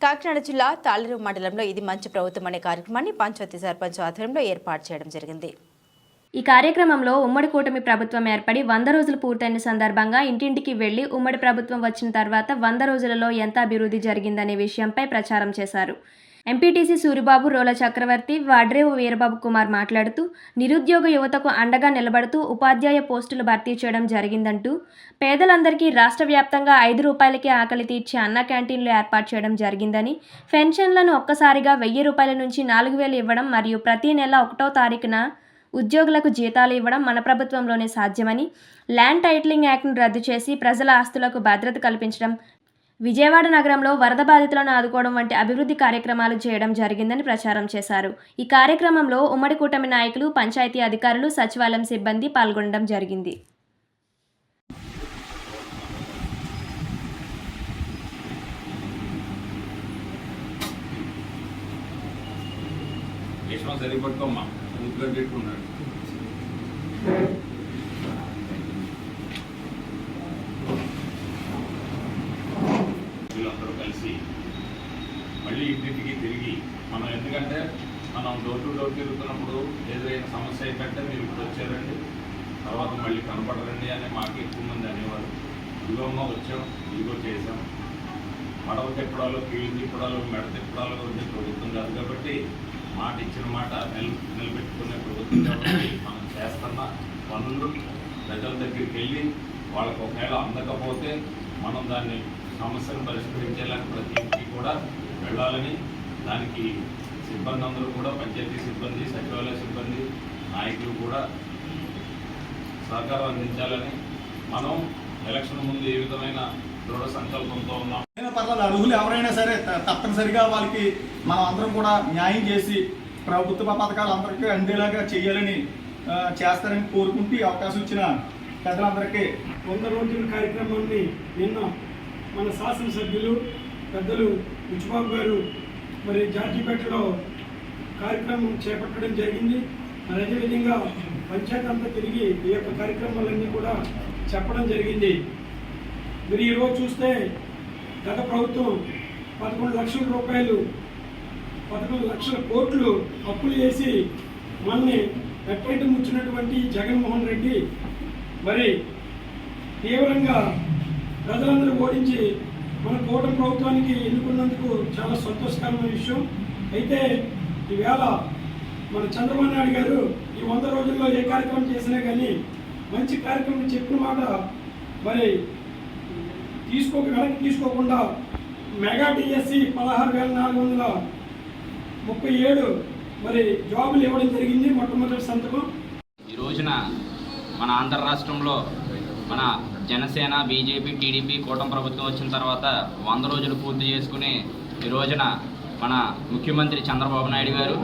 కాకినాడ జిల్లా తాళరేవు మండలంలో ఇది మంచి ప్రభుత్వం అనే కార్యక్రమాన్ని పంచాయతీ సర్పంచ్ ఆధ్వర్యంలో ఏర్పాటు చేయడం జరిగింది. ఈ కార్యక్రమంలో ఉమ్మడి కూటమి ప్రభుత్వం ఏర్పడి వంద రోజులు పూర్తయిన సందర్భంగా ఇంటింటికి వెళ్ళి ఉమ్మడి ప్రభుత్వం వచ్చిన తర్వాత వంద రోజులలో ఎంత అభివృద్ధి జరిగిందనే విషయంపై ప్రచారం చేశారు. ఎంపీటీసీ సూరిబాబు రోల చక్రవర్తి వాడ్రేవు వీరబాబు కుమార్ మాట్లాడుతూ నిరుద్యోగ యువతకు అండగా నిలబడుతూ ఉపాధ్యాయ పోస్టులు భర్తీ చేయడం జరిగిందంటూ పేదలందరికీ రాష్ట్ర వ్యాప్తంగా ఐదు రూపాయలకే ఆకలి తీర్చే అన్న క్యాంటీన్లు ఏర్పాటు చేయడం జరిగిందని పెన్షన్లను ఒక్కసారిగా వెయ్యి రూపాయల నుంచి నాలుగు వేలు ఇవ్వడం మరియు ప్రతి నెల ఒకటో తారీఖున ఉద్యోగులకు జీతాలు ఇవ్వడం మన ప్రభుత్వంలోనే సాధ్యమని ల్యాండ్ టైటిలింగ్ యాక్ట్ను రద్దు చేసి ప్రజల ఆస్తులకు భద్రత కల్పించడం విజయవాడ నగరంలో వరద బాధితులను ఆదుకోవడం వంటి అభివృద్ధి కార్యక్రమాలు చేయడం జరిగిందని ప్రచారం చేశారు. ఈ కార్యక్రమంలో ఉమ్మడి కూటమి నాయకులు పంచాయతీ అధికారులు సచివాలయం సిబ్బంది పాల్గొనడం జరిగింది. విషయం మళ్ళీ ఇంటింటికి తిరిగి మనం ఎందుకంటే మనం డోర్ టు డోర్ తిరుగుతున్నప్పుడు ఏదైనా సమస్య ఏంటంటే మీరు ఇప్పుడు వచ్చారండి. తర్వాత మళ్ళీ కనపడరండి అని మాకు ఎక్కువ మంది అనేవారు ఇదిగోమ్మ వచ్చాం ఇదిగో చేసాం మడవ తిప్పడాలు కీళ్ళు తిప్పడాలు మెడ తిప్పడాలు గురించి ప్రభుత్వం కాదు కాబట్టి మాట ఇచ్చిన మాట నిల నిలబెట్టుకునే ప్రభుత్వం కాబట్టి మనం చేస్తున్న పనులు ప్రజల దగ్గరికి వెళ్ళి వాళ్ళకు ఒకవేళ అందకపోతే మనం దాన్ని సమస్యను పరిష్కరించేలాగా ప్రతి ఇంటికి కూడా వెళ్ళాలని దానికి సిబ్బంది అందరూ కూడా పంచాయతీ సిబ్బంది సచివాలయ సిబ్బంది నాయకులు కూడా సహకారం అందించాలని మనం ఎలక్షన్ ముందు ఏ విధమైన దృఢ సంకల్పంతో ఉన్నాం. పర్లేదు అర్హులు ఎవరైనా సరే తప్పనిసరిగా వాళ్ళకి మనం అందరం కూడా న్యాయం చేసి ప్రభుత్వ పథకాలు అందరికీ అందేలాగా చేయాలని చేస్తారని కోరుకుంటూ ఈ అవకాశం ఇచ్చిన పెద్దలందరికీ వంద రోజుల కార్యక్రమాన్ని నిన్న మన శాసనసభ్యులు పెద్దలు బుచ్చిబాబు గారు మరి జార్జిపేటలో కార్యక్రమం చేపట్టడం జరిగింది. మరి అదేవిధంగా పంచాయతీ అంతా తిరిగి ఈ యొక్క కార్యక్రమాలన్నీ కూడా చెప్పడం జరిగింది. మీరు ఈరోజు చూస్తే గత ప్రభుత్వం పదకొండు లక్షల రూపాయలు పదకొండు లక్షల కోట్లు అప్పులు చేసి మనల్ని ఎట్టేట ముచ్చినటువంటి జగన్మోహన్ రెడ్డి మరి తీవ్రంగా ప్రజలందరూ ఓడించి మన కూటమి ప్రభుత్వానికి ఎన్నుకున్నందుకు చాలా సంతోషకరమైన విషయం. అయితే ఈవేళ మన చంద్రబాబు నాయుడు గారు ఈ వంద రోజుల్లో ఏ కార్యక్రమం చేసినా కానీ మంచి కార్యక్రమం చెప్పిన మాట మరి తీసుకోక వెనక్కి తీసుకోకుండా మెగా డిఎస్సి పదహారు వేల నాలుగు వందల ముప్పై ఏడు మరి జాబులు ఇవ్వడం జరిగింది మొట్టమొదటి సంతకం. ఈ రోజున మన ఆంధ్ర రాష్ట్రంలో మన జనసేన బీజేపీ టీడీపీ కూటమి ప్రభుత్వం వచ్చిన తర్వాత వంద రోజులు పూర్తి చేసుకుని ఈ రోజున మన ముఖ్యమంత్రి చంద్రబాబు నాయుడు గారు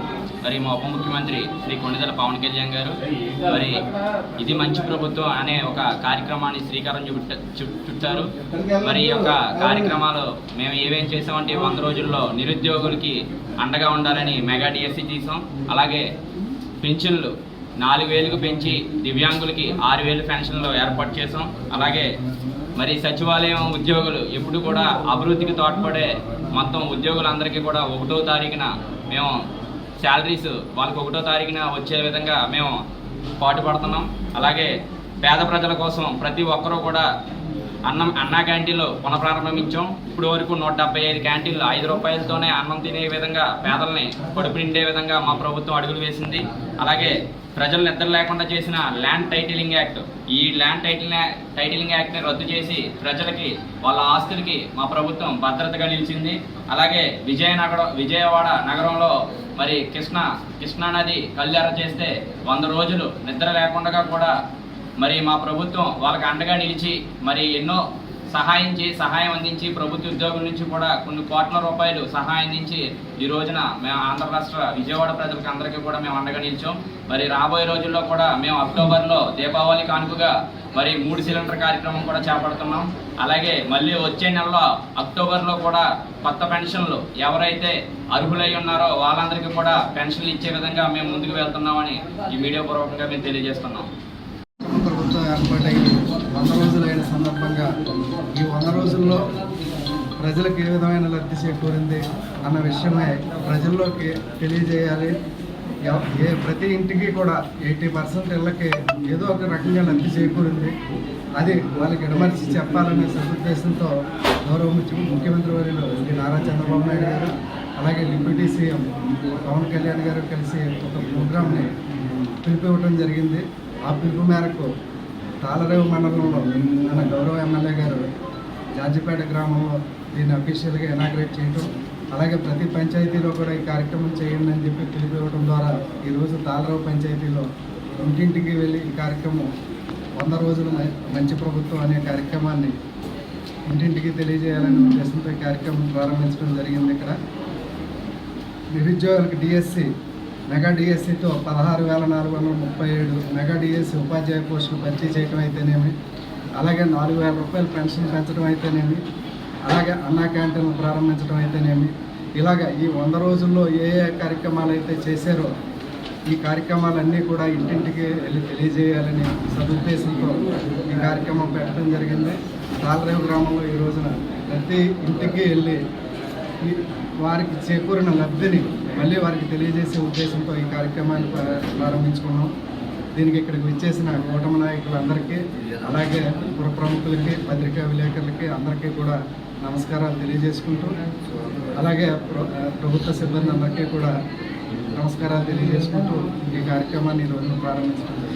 మరి మా ఉప ముఖ్యమంత్రి శ్రీ కొండదల పవన్ కళ్యాణ్ గారు మరి ఇది మంచి ప్రభుత్వం అనే ఒక కార్యక్రమాన్ని శ్రీకారం చుట్ట చుట్టారు. మరి ఈ యొక్క కార్యక్రమాలు మేము ఏమేం చేసామంటే వంద రోజుల్లో నిరుద్యోగులకి అండగా ఉండాలని మెగా డిఎస్సి తీసాం. అలాగే పెన్షన్లు నాలుగు వేలకు పెంచి దివ్యాంగులకి ఆరు వేలు పెన్షన్లు ఏర్పాటు చేసాం అలాగే మరి సచివాలయం ఉద్యోగులు ఎప్పుడు కూడా అభివృద్ధికి తోడ్పడే మొత్తం ఉద్యోగులందరికీ కూడా ఒకటో తారీఖున మేము శాలరీస్ వాళ్ళకి ఒకటో తారీఖున వచ్చే విధంగా మేము పాటుపడుతున్నాం. అలాగే పేద ప్రజల కోసం ప్రతి ఒక్కరూ కూడా అన్నం అన్నా క్యాంటీన్లు పునఃప్రారంభించాం. ఇప్పుడు వరకు నూట డెబ్బై ఐదు క్యాంటీన్లు ఐదు రూపాయలతోనే అన్నం తినే విధంగా పేదల్ని కడుపు నిండే విధంగా మా ప్రభుత్వం అడుగులు వేసింది. అలాగే ప్రజలు నిద్ర లేకుండా చేసిన ల్యాండ్ టైటిలింగ్ యాక్ట్. ఈ ల్యాండ్ టైటిల్ టైటిలింగ్ యాక్ట్ని రద్దు చేసి ప్రజలకి వాళ్ళ ఆస్తులకి మా ప్రభుత్వం భద్రతగా నిలిచింది. అలాగే విజయనగర విజయవాడ నగరంలో మరి కృష్ణ కృష్ణా నది కళ్యాణ చేస్తే వంద రోజులు నిద్ర లేకుండా కూడా మరి మా ప్రభుత్వం వాళ్ళకి అండగా నిలిచి మరి ఎన్నో సహాయం సహాయం అందించి ప్రభుత్వ ఉద్యోగుల నుంచి కూడా కొన్ని కోట్ల రూపాయలు సహాయం అందించి ఈ రోజున మేము ఆంధ్ర రాష్ట్ర విజయవాడ ప్రజలకు అందరికీ కూడా మేము అండగా నిలిచాం. మరి రాబోయే రోజుల్లో కూడా మేము అక్టోబర్లో దీపావళి కానుకగా మరి మూడు సిలిండర్ కార్యక్రమం కూడా చేపడుతున్నాం. అలాగే మళ్ళీ వచ్చే నెలలో అక్టోబర్లో కూడా కొత్త పెన్షన్లు ఎవరైతే అర్హులై ఉన్నారో వాళ్ళందరికీ కూడా పెన్షన్లు ఇచ్చే విధంగా మేము ముందుకు వెళ్తున్నామని ఈ మీడియా పూర్వకంగా మేము తెలియజేస్తున్నాం. సందర్భంగా ఈ వంద రోజుల్లో ప్రజలకు ఏ విధమైన లబ్ధి చేకూరింది అన్న విషయమై ప్రజల్లోకి తెలియజేయాలి. ఏ ప్రతి ఇంటికి కూడా ఎయిటీ పర్సెంట్ ఇళ్ళకి ఏదో ఒక రకంగా లబ్ధి చేకూరింది. అది వాళ్ళకి ఎడమరిచి చెప్పాలనే సదుద్దేశంతో గౌరవ ముఖ్యమంత్రి వర్యులు శ్రీ నారా చంద్రబాబు నాయుడు గారు అలాగే డిప్యూటీ సీఎం పవన్ కళ్యాణ్ గారు కలిసి ఒక ప్రోగ్రామ్ని పిలిపివ్వడం జరిగింది. ఆ పిలుపు మేరకు తాళరేవు మండలంలో మన గౌరవ ఎమ్మెల్యే గారు జాజిపేట గ్రామంలో దీన్ని అఫీషియల్గా ఇనాగ్రేట్ చేయడం అలాగే ప్రతి పంచాయతీలో కూడా ఈ కార్యక్రమం చేయండి అని చెప్పి పిలిపివ్వడం ద్వారా ఈరోజు తాళరావు పంచాయతీలో ఇంటింటికి వెళ్ళి ఈ కార్యక్రమం వంద రోజులు మంచి ప్రభుత్వం అనే కార్యక్రమాన్ని ఇంటింటికి తెలియజేయాలనే ఉద్దేశంతో ఈ కార్యక్రమం ప్రారంభించడం జరిగింది ఇక్కడ. నిరుద్యోగులకు డిఎస్సి మెగా డిఎస్సితో పదహారు వేల నాలుగు వందల ముప్పై ఏడు మెగా డిఎస్సి ఉపాధ్యాయ పోస్టులు భర్తీ చేయడం అయితేనేమి అలాగే నాలుగు వేల రూపాయలు పెన్షన్ పెంచడం అయితేనేమి అలాగే అన్నా క్యాంటీన్లు ప్రారంభించడం అయితేనేమి ఇలాగ ఈ వంద రోజుల్లో ఏ ఏ కార్యక్రమాలు అయితే చేశారో ఈ కార్యక్రమాలన్నీ కూడా ఇంటింటికి వెళ్ళి తెలియజేయాలని సదుద్దేశంతో ఈ కార్యక్రమం పెట్టడం జరిగింది. తాలరేవు గ్రామంలో ఈ రోజున ప్రతి ఇంటికి వెళ్ళి వారికి చేకూరిన లబ్ధిని మళ్ళీ వారికి తెలియజేసే ఉద్దేశంతో ఈ కార్యక్రమాన్ని ప్రారంభించుకున్నాం. దీనికి ఇక్కడికి వచ్చేసిన కూటమి నాయకులందరికీ అలాగే పుర ప్రముఖులకి పత్రికా విలేకరులకి అందరికీ కూడా నమస్కారాలు తెలియజేసుకుంటూ అలాగే ప్ర- ప్రభుత్వ సిబ్బంది అందరికీ కూడా నమస్కారాలు తెలియజేసుకుంటూ ఈ కార్యక్రమాన్ని ఈరోజు ప్రారంభించడం జరిగింది